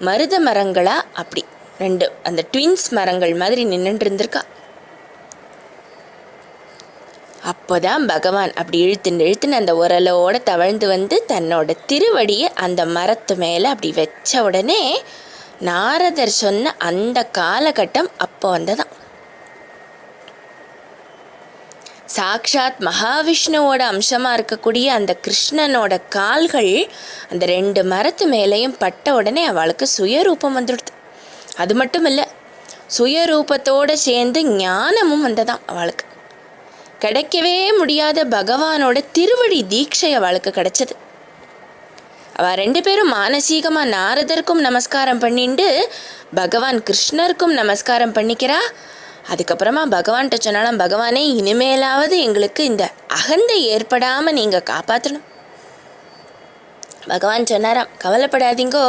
மருத மரங்களா? அப்படி. ரெண்டு. அந்த ட்வின்ஸ் மரங்கள் மாதிரி நின்றுட்டு இருந்திருக்கா அப்போதான் பகவான் அப்படி இழுத்துன்னு இழுத்துன்னு அந்த உரலோட தவழ்ந்து வந்து தன்னோட திருவடியை அந்த மரத்து மேலே அப்படி வச்ச உடனே நாரதர் சொன்ன அந்த காலகட்டம் அப்போ வந்ததான் சாக்ஷாத் மகாவிஷ்ணுவோட அம்சமாக இருக்கக்கூடிய அந்த கிருஷ்ணனோட கால்கள் அந்த ரெண்டு மரத்து மேலேயும் பட்ட உடனே அவளுக்கு சுயரூபம் வந்துடுது. அது மட்டும் இல்லை சுயரூபத்தோடு சேர்ந்து ஞானமும் வந்ததாம் அவளுக்கு. கிடைக்கவே முடியாத பகவானோட திருவடி தீட்சை அவளுக்கு கிடைச்சது. அவள் ரெண்டு பேரும் மானசீகமாக நாரதருக்கும் நமஸ்காரம் பண்ணிண்டு பகவான் கிருஷ்ணருக்கும் நமஸ்காரம் பண்ணிக்கிறா அதுக்கப்புறமா பகவான்கிட்ட சொன்னாலும் பகவானே இனிமேலாவது எங்களுக்கு இந்த அகந்தை ஏற்படாமல் நீங்கள் காப்பாற்றணும் பகவான் சொன்னாராம் கவலைப்படாதீங்கோ.